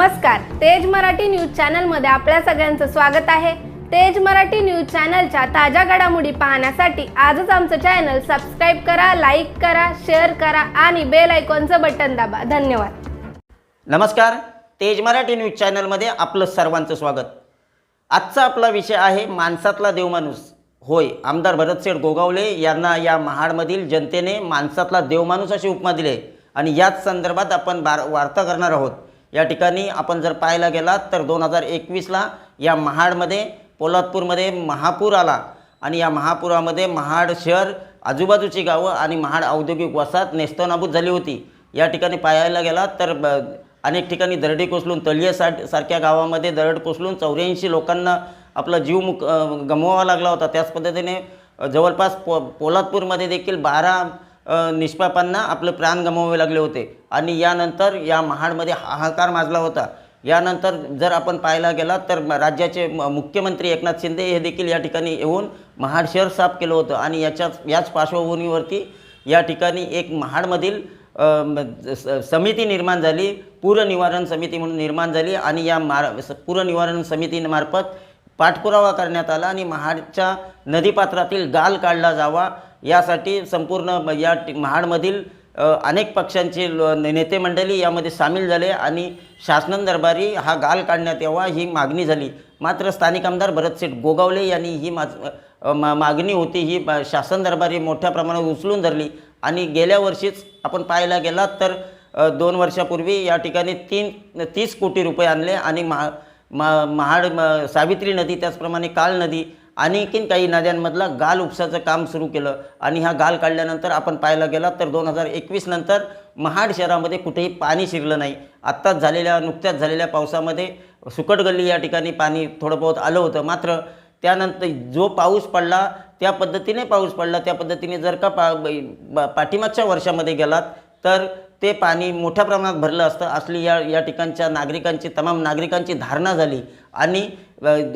नमस्कार तेज मराठी न्यूज चॅनलमध्ये आपल्या सगळ्यांचं स्वागत आहे. तेज मराठी न्यूज चॅनलच्या ताज्या घडामोडी पाहण्यासाठी आजच आमचं चॅनल सबस्क्राईब करा लाईक करा शेअर करा आणि बेल आयकॉनचं बटन दाबा. धन्यवाद. नमस्कार तेज मराठी न्यूज चॅनलमध्ये आपलं सर्वांचं स्वागत. आजचा आपला विषय आहे माणसातला देवमाणूस होय आमदार भरतसेठ गोगावले यांना या महाडमधील जनतेने माणसातला देवमाणूस अशी उपमा दिली आणि याच संदर्भात आपण बार वार्ता करणार आहोत. या ठिकाणी आपण जर पाहायला गेलात तर दोन हजार एकवीसला या महाडमध्ये पोलादपूरमध्ये महापूर आला. आणि या महापुरामध्ये महाड शहर आजूबाजूची गावं आणि महाड औद्योगिक वसाहत नेस्तनाबूत झाली होती. या ठिकाणी पाहायला गेलात तर ब अनेक ठिकाणी दरडी कोसलून तळीय सा सारख्या गावामध्ये दरड कोसलून चौऱ्याऐंशी लोकांना आपला जीव मुक गमवावा लागला होता. त्याच पद्धतीने जवळपास पो पोलादपूरमध्ये देखील बारा निष्पापांना आपलं प्राण गमवावे लागले होते. आणि यानंतर या महाडमध्ये हाहाकार माजला होता. यानंतर जर आपण पाहायला गेला तर राज्याचे म- मुख्यमंत्री एकनाथ शिंदे हे देखील या ठिकाणी येऊन महाड शहर साफ केलं होतं. आणि याच्याच याच पार्श्वभूमीवरती या ठिकाणी एक महाडमधील स- समिती निर्माण झाली. पूरनिवारण समिती म्हणून निर्माण झाली. आणि या मार पूरनिवारण समितीमार्फत पाठपुरावा करण्यात आला. आणि महाडच्या नदीपात्रातील गाल काढला जावा. यासाठी संपूर्ण या टि- महाडमधील अनेक पक्षांचे ल- नेते मंडळी यामध्ये सामील झाले आणि शासन दरबारी हा गाल काढण्यात यावा ही मागणी झाली. मात्र स्थानिक आमदार भरतसेठ गोगावले यांनी ही माज मा मागणी होती ही शासन दरबारी मोठ्या प्रमाणात उचलून धरली. आणि गेल्या वर्षीच आपण पाहायला गेलात तर दोन वर्षापूर्वी या ठिकाणी तीन तीस कोटी रुपये आणले आणि महा महाड म- सावित्री नदी त्याचप्रमाणे काल नदी आणखीन काही नद्यांमधला गाल उपसाचं काम सुरू केलं. आणि हा गाल काढल्यानंतर आपण पाहायला गेला तर दोन हजार एकवीस नंतर महाड शहरामध्ये कुठेही पाणी शिरलं नाही. आत्ताच झालेल्या नुकत्याच झालेल्या पावसामध्ये सुकट गल्ली या ठिकाणी पाणी थोडं बहुत आलं होतं. मात्र त्यानंतर जो पाऊस पडला त्या पद्धतीने पाऊस पडला. त्या पद्धतीने जर का पा पाठीमागच्या वर्षामध्ये गेलात तर ते पाणी मोठ्या प्रमाणात भरलं असतं. असली या या ठिकाणच्या नागरिकांची तमाम नागरिकांची धारणा झाली. आणि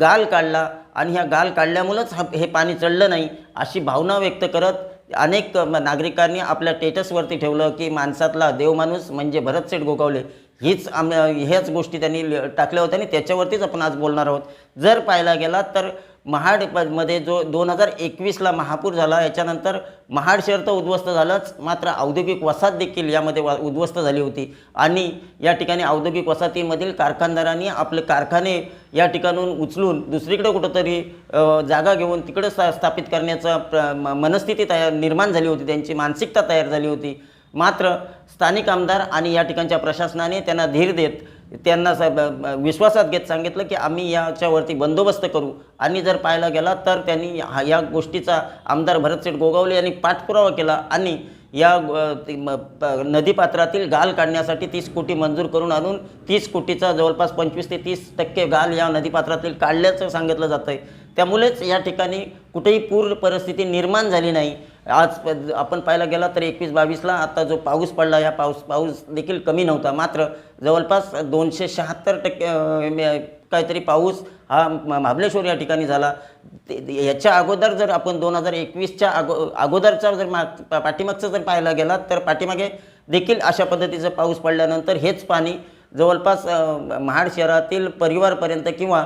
गाल काढला. आणि ह्या गाल काढल्यामुळंच हा हे पाणी चढलं नाही अशी भावना व्यक्त करत अनेक नागरिकांनी आपल्या टेटसवरती ठेवलं की माणसातला देवमाणूस म्हणजे भरतसेठ गोगावले. हीच आम ह्याच गोष्टी त्यांनी टाकल्या होत्या आणि त्याच्यावरतीच आपण आज बोलणार आहोत. जर पाहायला गेला तर महाडमध्ये जो दोन हजार एकवीसला महापूर झाला याच्यानंतर महाड शहर तर उद्ध्वस्त झालंच मात्र औद्योगिक वसाहत देखील यामध्ये वा उद्ध्वस्त झाली होती. आणि या ठिकाणी औद्योगिक वसाहतीमधील कारखानदारांनी आपले कारखाने या ठिकाणून उचलून दुसरीकडे कुठंतरी जागा घेऊन तिकडं स्था स्थापित करण्याचा प्र मनस्थिती तयार निर्माण झाली होती. त्यांची मानसिकता तयार झाली होती. मात्र स्थानिक आमदार आणि या ठिकाणच्या प्रशासनाने त्यांना धीर देत त्यांना स- विश्वासात घेत सांगितलं की आम्ही याच्यावरती बंदोबस्त करू. आणि जर पाहायला गेला तर त्यांनी हा या गोष्टीचा आमदार भरतसेठ गोगावले यांनी पाठपुरावा केला आणि या प- नदीपात्रातील गाल काढण्यासाठी तीस कोटी मंजूर करून आणून तीस कोटीचा जवळपास पंचवीस ते तीस टक्के गाल या नदीपात्रातील काढल्याचं सांगितलं जातं आहे त्यामुळेच या ठिकाणी कुठेही पूर परिस्थिती निर्माण झाली नाही. आज प- आपण पाहायला गेला तर एकवीस बावीसला आता जो पाऊस पडला या पाऊस पाऊस देखील कमी नव्हता. मात्र जवळपास दोनशे शहात्तर टक्के काहीतरी पाऊस हा महाबलेश्वर या ठिकाणी झाला. ते- याच्या अगोदर जर आपण दोन हजार एकवीसच्या अगो अगोदरचा जर मा पा- पाठीमागचं जर पाहायला गेला तर पाठीमागे देखील अशा पद्धतीचं पाऊस पडल्यानंतर हेच पाणी जवळपास महाड शहरातील परिवारपर्यंत किंवा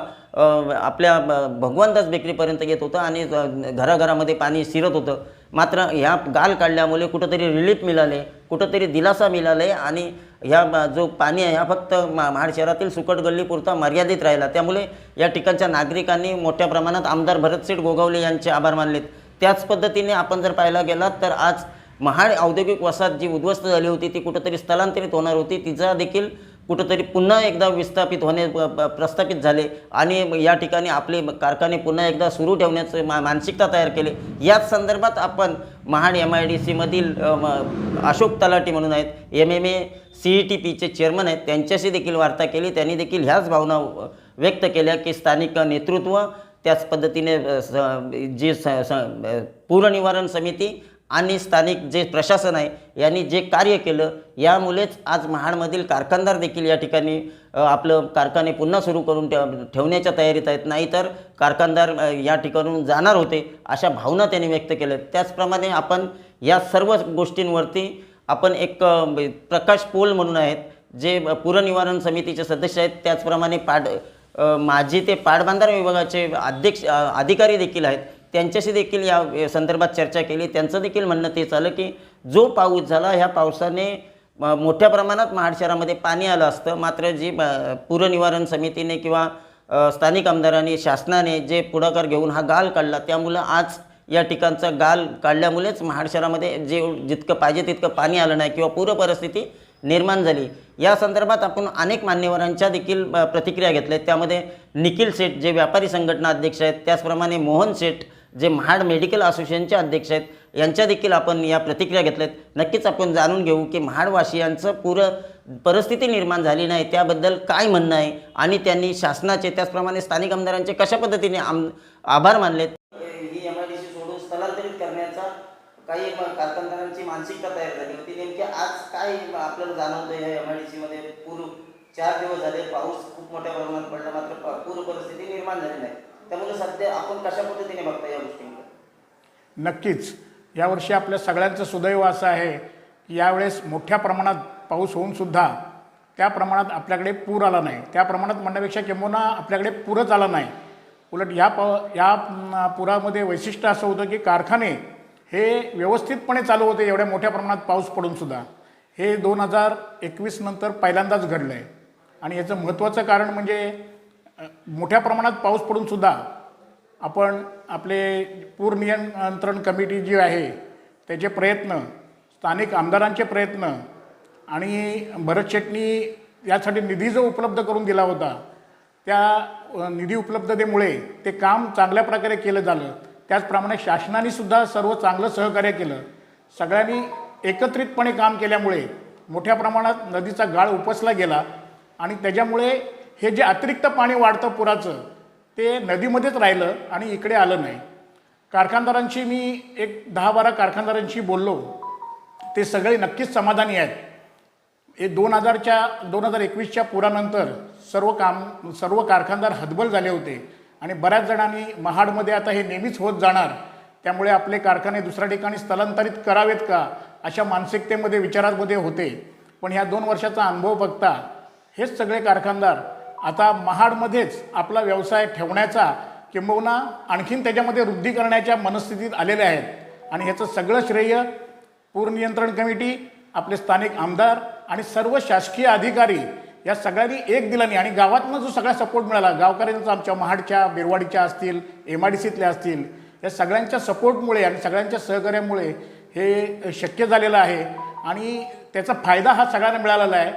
आपल्या ब- बेकरीपर्यंत येत होतं आणि घराघरामध्ये पाणी शिरत होतं. मात्र ह्या गाल काढल्यामुळे कुठंतरी रिलीफ मिळाले कुठंतरी दिलासा मिळाले आणि ह्या जो पाणी आहे हा फक्त मा महाड शहरातील सुकट गल्लीपुरता मर्यादित राहिला. त्यामुळे या ठिकाणच्या नागरिकांनी मोठ्या प्रमाणात आमदार भरतसेठ गोगावले यांचे आभार मानलेत. त्याच पद्धतीने आपण जर पाहायला गेलात तर आज महाड औद्योगिक वसाहत जी उद्ध्वस्त झाली होती ती कुठंतरी स्थलांतरित होणार होती. तिचा देखील कुठंतरी पुन्हा एकदा विस्थापित होणे प्रस्थापित झाले आणि या ठिकाणी आपले कारखाने पुन्हा एकदा सुरू ठेवण्याचं मा मानसिकता तयार केले. याच संदर्भात आपण महाड एम आय डी सीमधील अशोक तलाटी म्हणून आहेत M M A C E T पीचे चेअरमन आहेत त्यांच्याशी देखील वार्ता केली. त्यांनी देखील ह्याच भावना व्यक्त केल्या की स्थानिक नेतृत्व त्याच पद्धतीने जी स- जे स निवारण समिती आणि स्थानिक जे प्रशासन आहे यांनी जे कार्य केलं यामुळेच आज महाडमधील कारखानदार देखील या ठिकाणी आपलं कारखाने पुन्हा सुरू करून ठेव ठेवण्याच्या तयारीत आहेत. नाहीतर कारखानदार या ठिकाणून जाणार होते अशा भावना त्यांनी व्यक्त केल्या. त्याचप्रमाणे आपण या सर्व गोष्टींवरती आपण एक प्रकाश पोल म्हणून आहेत जे पुरनिवारण समितीचे सदस्य आहेत. त्याचप्रमाणे पाड माजी ते पाटबंधारे विभागाचे अध्यक्ष अधिकारी देखील आहेत. त्यांच्याशी देखील या संदर्भात चर्चा केली. त्यांचं देखील म्हणणं तेच आलं की जो पाऊस झाला ह्या पावसाने मोठ्या प्रमाणात महाड शहरामध्ये पाणी आलं असतं. मात्र जी पूरनिवारण समितीने किंवा स्थानिक आमदारांनी शासनाने जे पुढाकार घेऊन हा गाल काढला त्यामुळं आज या ठिकाणचा गाल काढल्यामुळेच महाड शहरामध्ये जे जितकं पाहिजे तितकं पाणी आलं नाही किंवा पूर परिस्थिती निर्माण झाली. या संदर्भात आपण अनेक मान्यवरांच्या देखील प्रतिक्रिया घेतल्या. आहेत. त्यामध्ये निखिल शेठ जे व्यापारी संघटना अध्यक्ष आहेत त्याचप्रमाणे मोहन शेठ जे महाड मेडिकल असोसिएशनचे अध्यक्ष आहेत यांच्या देखील आपण या प्रतिक्रिया घेतल्यात. नक्कीच आपण जाणून घेऊ की महाडवासियांचं पुरं परिस्थिती निर्माण झाली नाही त्याबद्दल काय म्हणणं आहे आणि त्यांनी शासनाचे त्याचप्रमाणे स्थानिक आमदारांचे कशा पद्धतीने आम आभार मानलेत? ही एम आय डी सी सोडून स्थलांतरित करण्याचा काही कारखानदारांची मानसिकता तयार झाली होती. नेमकी आज काय आपल्याला जाणवतं या एम आय डी सीमध्ये पूर चार दिवस झाले पाऊस खूप मोठ्या प्रमाणात पडला मात्र पूर परिस्थिती निर्माण झाली नाही. त्यामुळे सध्या आपण कशा पद्धतीने बघता या गोष्टींकडे नक्कीच. यावर्षी आपल्या सगळ्यांचं सुदैव असं आहे की यावेळेस मोठ्या प्रमाणात पाऊस होऊन सुद्धा त्या प्रमाणात आपल्याकडे पूर आला नाही. त्या प्रमाणात म्हणण्यापेक्षा किंबहुना आपल्याकडे पूरच आला नाही. उलट या प या पुरामध्ये वैशिष्ट्य असं होतं की कारखाने हे व्यवस्थितपणे चालू होते एवढ्या मोठ्या प्रमाणात पाऊस पडूनसुद्धा हे दोन हजार एकवीस नंतर पहिल्यांदाच घडलं आहे आणि याचं महत्त्वाचं कारण म्हणजे मोठ्या प्रमाणात पाऊस पडूनसुद्धा आपण आपले पूर नियंत्रण कमिटी जी आहे त्याचे प्रयत्न स्थानिक आमदारांचे प्रयत्न आणि भरत शेटनी यासाठी निधी जो उपलब्ध करून दिला होता त्या निधी उपलब्धतेमुळे ते काम चांगल्या प्रकारे केलं झालं. त्याचप्रमाणे शासनानेसुद्धा सर्व चांगलं सहकार्य केलं. सगळ्यांनी एकत्रितपणे काम केल्यामुळे मोठ्या प्रमाणात नदीचा गाळ उपसला गेला आणि त्याच्यामुळे हे जे अतिरिक्त पाणी वाढतं पुराचं ते नदीमध्येच राहिलं आणि इकडे आलं नाही. कारखानदारांशी मी एक दहा बारा कारखानदारांशी बोललो. ते सगळे नक्कीच समाधानी आहेत. हे दोन हजारच्या दोन हजार एकवीसच्या पुरानंतर सर्व काम सर्व कारखानदार हतबल झाले होते आणि बऱ्याच जणांनी महाडमध्ये आता हे नेहमीच होत जाणार. त्यामुळे आपले कारखाने दुसऱ्या ठिकाणी स्थलांतरित करावेत का अशा मानसिकतेमध्ये विचारांमध्ये होते. पण ह्या दोन वर्षाचा अनुभव बघता हेच सगळे कारखानदार आता महाडमध्येच आपला व्यवसाय ठेवण्याचा किंबहुना आणखीन त्याच्यामध्ये वृद्धी करण्याच्या मनस्थितीत आलेले आहेत. आणि ह्याचं सगळं श्रेय पूर नियंत्रण कमिटी आपले स्थानिक आमदार आणि सर्व शासकीय अधिकारी या सगळ्यांनी एक दिलानी आणि गावातनं जो सगळा सपोर्ट मिळाला गावकऱ्यांचा आमच्या महाडच्या बिरवाडीच्या असतील एम आय डी सीतल्या असतील या सगळ्यांच्या सपोर्टमुळे आणि सगळ्यांच्या सहकार्यामुळे हे शक्य झालेलं आहे. आणि त्याचा फायदा हा सगळ्यांना मिळालेला आहे.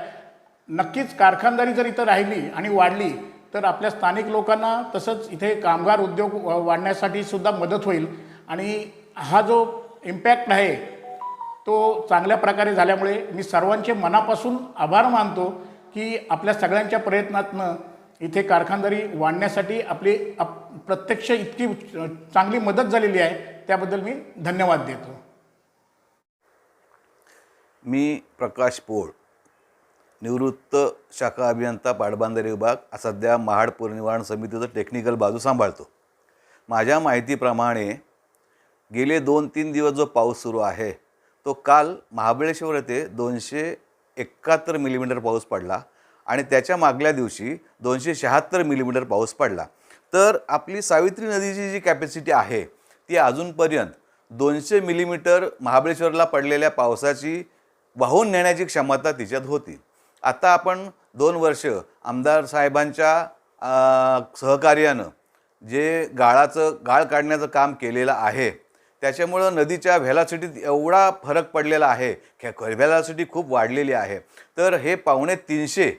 नक्कीच कारखानदारी जर इथं राहिली आणि वाढली तर आपल्या स्थानिक लोकांना तसंच इथे कामगार उद्योग वाढण्यासाठी सुद्धा मदत होईल. आणि हा जो इम्पॅक्ट आहे तो चांगल्या प्रकारे झाल्यामुळे मी सर्वांचे मनापासून आभार मानतो की आपल्या सगळ्यांच्या प्रयत्नातनं इथे कारखानदारी वाढण्यासाठी आपली अप प्रत्यक्ष इतकी चांगली मदत झालेली आहे. त्याबद्दल मी धन्यवाद देतो. मी प्रकाश पोळ. निवृत्त शाखा अभियंता पाटबंधारे विभाग सध्या महाड पुनर्निवारण समितीचं टेक्निकल बाजू सांभाळतो. माझ्या माहितीप्रमाणे गेले दोन तीन दिवस जो पाऊस सुरू आहे तो काल महाबळेश्वर येथे दोनशे एकाहत्तर मिलीमीटर पाऊस पडला आणि त्याच्या मागल्या दिवशी दोनशे शहात्तर मिलीमीटर पाऊस पडला. तर आपली सावित्री नदीची जी कॅपॅसिटी आहे ती अजूनपर्यंत दोनशे मिलीमीटर महाबळेश्वरला पडलेल्या पावसाची वाहून नेण्याची क्षमता तिच्यात होती. आता आपण दोन वर्ष आमदार साहेबांच्या सहकार्यानं जे गाळाचं गाळ काढण्याचं काम केलेलं आहे त्याच्यामुळं नदीच्या व्हॅलासिटीत एवढा फरक पडलेला आहे व्हॅलासिटी खूप वाढलेली आहे. तर हे पावणे तीनशे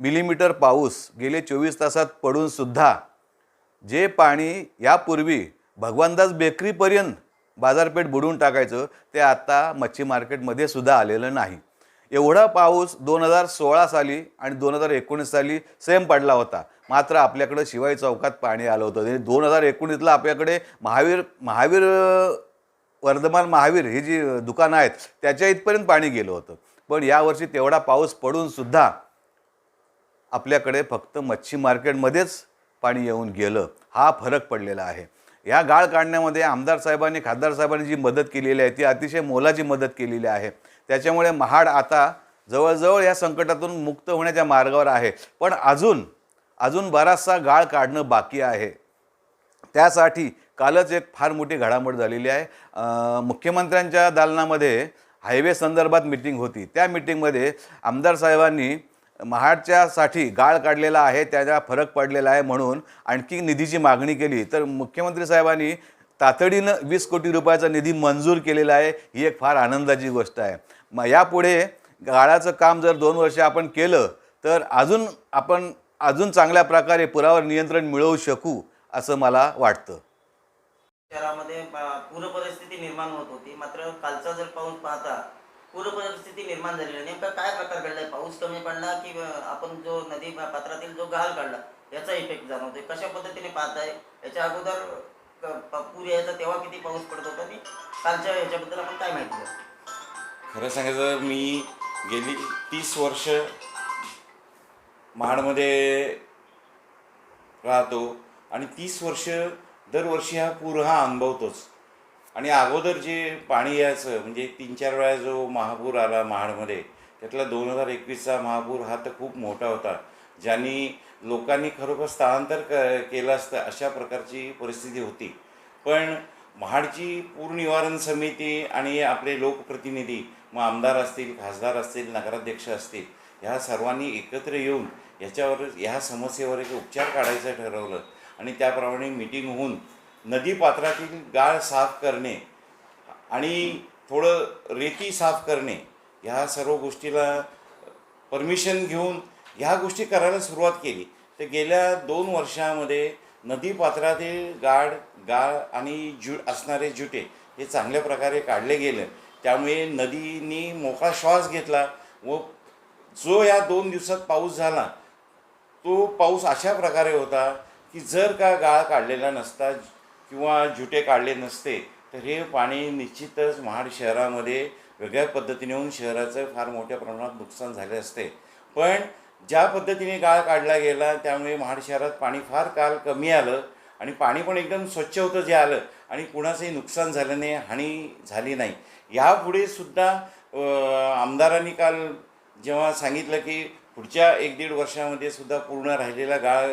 मिलीमीटर पाऊस गेले चोवीस तासात पडूनसुद्धा जे पाणी यापूर्वी भगवानदास बेकरीपर्यंत बाजारपेठ बुडवून टाकायचं ते आता मच्छी मार्केटमध्ये सुद्धा आलेलं नाही. एवढा पाऊस दोन हजार सोळा साली आणि दोन हजार एकोणीस साली सेम पडला होता. मात्र आपल्याकडं शिवाई चौकात पाणी आलं होतं. आणि दोन हजार एकोणीसला आपल्याकडे महावीर महावीर वर्धमान महावीर ही जी दुकानं आहेत त्याच्या इथपर्यंत पाणी गेलं होतं. पण यावर्षी तेवढा पाऊस पडूनसुद्धा आपल्याकडे फक्त मच्छी मार्केटमध्येच पाणी येऊन गेलं. हा फरक पडलेला आहे. या गाळ काढण्यामध्ये आमदार साहेबांनी खासदार साहेबांनी जी मदत केलेली आहे ती अतिशय मोलाची मदत केलेली आहे. त्याच्यामुळे महाड आता जवळजवळ या संकटातून मुक्त होण्याच्या मार्गावर आहे. पण अजून अजून बराचसा गाळ काढणं बाकी आहे. त्यासाठी कालच एक फार मोठी घडामोड झालेली आहे. मुख्यमंत्र्यांच्या दालनामध्ये हायवे संदर्भात मिटिंग होती. त्या मिटिंगमध्ये आमदार साहेबांनी महाडच्यासाठी गाळ काढलेला आहे त्याचा फरक पडलेला आहे म्हणून आणखी निधीची मागणी केली. तर मुख्यमंत्री साहेबांनी तातडीनं वीस कोटी रुपयाचा निधी मंजूर केलेला आहे ही एक फार आनंदाची गोष्ट आहे. मग यापुढे गाळाचं काम जर दोन वर्ष आपण केलं तर अजून आपण अजून चांगल्या प्रकारे पुरावर नियंत्रण मिळवू शकू असं मला वाटतं. शहरामध्ये पूर परिस्थिती निर्माण होत होती. मात्र कालचा जर पाऊस पाहता पूर परिस्थिती निर्माण झालेली. नेमका काय प्रकार घडलाय? पाऊस कमी पडला की आपण जो नदी पात्रातील जो गाळ काढला याचा इफेक्ट जाणवतोय? कशा पद्धतीने पाहताय? याच्या अगोदर पूर यायचा तेव्हा किती पाऊस पडत होता? आणि कालच्या याच्याबद्दल आपण काय माहिती द्या? खरं सांगायचं मी गेली तीस वर्ष महाडमध्ये राहतो आणि तीस वर्ष दरवर्षी हा पूर हा अनुभवतोच. आणि अगोदर जे पाणी यायचं म्हणजे तीन चार वेळा जो महापूर आला महाडमध्ये त्यातला दोन हजार एकवीसचा महापूर हा तर खूप मोठा होता. ज्यांनी लोकांनी खरोखर स्थलांतर क केलं असतं अशा प्रकारची परिस्थिती होती. पण महाडची पूर निवारण समिती आणि आपले लोकप्रतिनिधी मग आमदार असतील खासदार असतील नगराध्यक्ष असतील ह्या सर्वांनी एकत्र येऊन ह्याच्यावर ह्या समस्येवर एक उपचार काढायचं ठरवलं. आणि त्याप्रमाणे मिटिंग होऊन नदीपात्रातील गाळ साफ करणे आणि थोडं रेती साफ करणे ह्या सर्व गोष्टीला परमिशन घेऊन ह्या गोष्टी करायला सुरुवात केली. तर गेल्या दोन वर्षामध्ये नदीपात्रातील गाळ गाळ आणि जु असणारे जुटे हे चांगल्या प्रकारे काढले गेले. त्यामुळे नदीनी मोकळा श्वास घेतला व जो या दोन दिवसात पाऊस झाला तो पाऊस अशा प्रकारे होता की जर का गाळ काढलेला नसता किंवा जुटे काढले नसते तर हे पाणी निश्चितच महाड शहरामध्ये वेगळ्या पद्धतीने होऊन शहराचं फार मोठ्या प्रमाणात नुकसान झाले असते. पण ज्या पद्धतीने गाळ काढला गेला त्यामुळे महाड शहरात पाणी फार काल कमी आलं आणि पाणी पण एकदम स्वच्छ होतं जे आलं आणि कुणाचंही नुकसान झालं नाही हानी झाली नाही. ह्यापुढे सुद्धा आमदारांनी काल जेव्हा सांगितलं की पुढच्या एक दीड वर्षामध्ये सुद्धा पूर्ण राहिलेला गाळ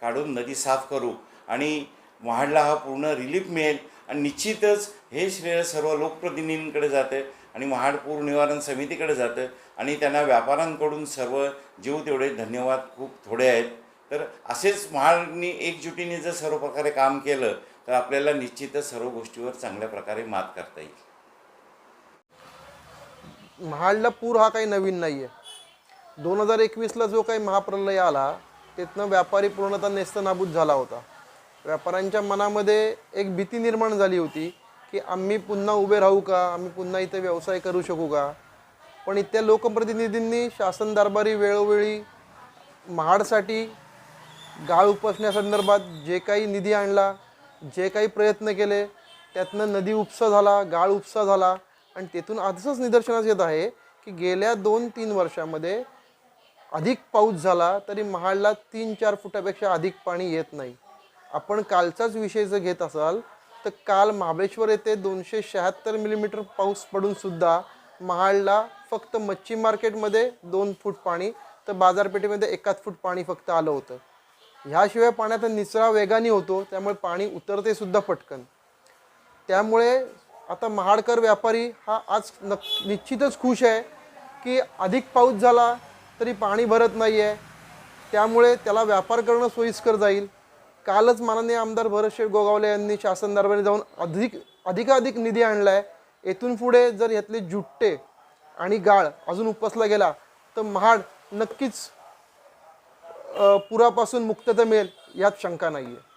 काढून नदी साफ करू आणि महाडला हा पूर्ण रिलीफ मिळेल आणि निश्चितच हे श्रेय सर्व लोकप्रतिनिधींकडे जातं आणि महाड पूर निवारण समितीकडे जातं आणि त्यांना व्यापाऱ्यांकडून सर्व जीव तेवढे धन्यवाद खूप थोडे आहेत. तर असेच महाडनी एकजुटीने जर सर्व प्रकारे काम केलं तर आपल्याला निश्चितच सर्व गोष्टीवर चांगल्या प्रकारे मात करता येईल. महाडला पूर हा काही नवीन नाही आहे दोन हजार एकवीसला जो काही महाप्रलय आला तिथनं व्यापारी पूर्णतः नेस्तनाबूत झाला होता. व्यापाऱ्यांच्या मनामध्ये एक भीती निर्माण झाली होती की आम्ही पुन्हा उभे राहू का? आम्ही पुन्हा इथे व्यवसाय करू शकू का? पण इथल्या लोकप्रतिनिधींनी शासन दरबारी वेळोवेळी महाडसाठी गाळ उपसण्यासंदर्भात जे काही निधी आणला जे काही प्रयत्न केले त्यातनं नदी उपसा झाला गाळ उपसा झाला आणि तेथून आजच निदर्शनास येत आहे की गेल्या दोन तीन वर्षामध्ये अधिक पाऊस झाला तरी महाडला तीन चार फुटापेक्षा अधिक पाणी येत नाही. आपण कालचाच विषय जर घेत असाल तर काल महाबळेश्वर येथे दोनशे शहात्तर मिलीमीटर पाऊस पडूनसुद्धा महाडला फक्त मच्छी मार्केटमध्ये दोन फूट पाणी तर बाजारपेठेमध्ये एकाच फूट पाणी फक्त आलं होतं. ह्याशिवाय पाण्याचा निचरा वेगाने होतो त्यामुळे पाणी उतरते सुद्धा पटकन. त्यामुळे आता महाडकर व्यापारी हा आज नक निश्चितच खुश आहे की अधिक पाऊस झाला तरी पाणी भरत नाही आहे त्यामुळे त्याला व्यापार करणं सोयीस्कर जाईल. कालच माननीय आमदार भरतशेठ गोगावले यांनी शासन दरबारी जाऊन अधिक अधिकाधिक निधी आणला आहे येथून पुढे जर यातले जुट्टे आणि गाळ अजून उपसला गेला तर महाड नक्कीच पुरापासून मुक्तता मिळेल यात शंका नाही आहे